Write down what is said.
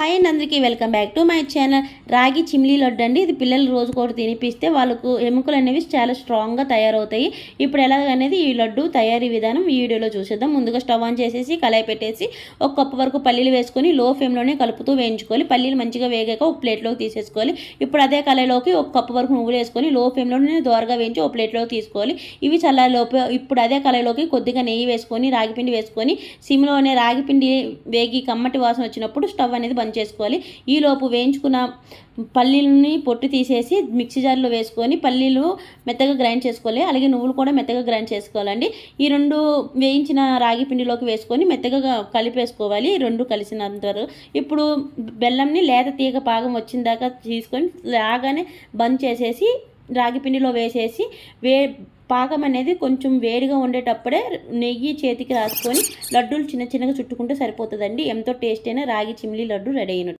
Hi అండి అందరికీ welcome back to my channel. Ragi chimmili laddu అండి. ఇది పిల్లలు రోజు కూడా తినిపిస్తే వాళ్ళకు ఎముకలు అనేవి చాలా స్ట్రాంగ్గా తయారవుతాయి. ఇప్పుడు ఎలాగనేది ఈ లడ్డు తయారీ విధానం ఈ వీడియోలో చూసేద్దాం. ముందుగా స్టవ్ ఆన్ చేసేసి కళాయి పెట్టేసి ఒక కప్పు వరకు పల్లీలు వేసుకొని లో ఫ్లేమ్లోనే కలుపుతూ వేయించుకోవాలి. పల్లీలు మంచిగా వేగాక ఒక ప్లేట్లోకి తీసేసుకోవాలి. ఇప్పుడు అదే కళాయిలోకి ఒక కప్పు వరకు నువ్వులు వేసుకొని లో ఫ్లేమ్లోనే దోరగా వేయించి ఒక ప్లేట్లోకి తీసుకోవాలి. ఇవి చల్లారిలోపు ఇప్పుడు అదే కళాయిలోకి కొద్దిగా నెయ్యి వేసుకొని రాగిపిండి వేసుకొని సిమ్లోనే రాగిపిండి వేగి కమ్మటి వాసన వచ్చినప్పుడు స్టవ్ అనేది బంద్ చేసుకోవాలి. ఈలోపు వేయించుకున్న పల్లీలని పొట్టు తీసేసి మిక్సీ జార్లో వేసుకొని పల్లీలు మెత్తగా గ్రైండ్ చేసుకోవాలి. అలాగే నువ్వులు కూడా మెత్తగా గ్రైండ్ చేసుకోవాలండి. ఈ రెండు వేయించిన రాగి పిండిలోకి వేసుకొని మెత్తగా కలిపేసుకోవాలి. ఈ రెండు కలిసినంత వరకు ఇప్పుడు బెల్లంని లేత తీగ పాగం వచ్చిన దాకా తీసుకొని లాగానే బంద్ చేసేసి రాగి పిండిలో వేసేసి వే పాకం అనేది కొంచెం వేడిగా ఉండేటప్పుడే నెయ్యి చేతికి రాసుకొని లడ్డూలు చిన్న చిన్నగా చుట్టుకుంటే సరిపోతుందండి. ఎంతో టేస్ట్ అయిన రాగి చిమ్లీ లడ్డు రెడీ అయినట్టు.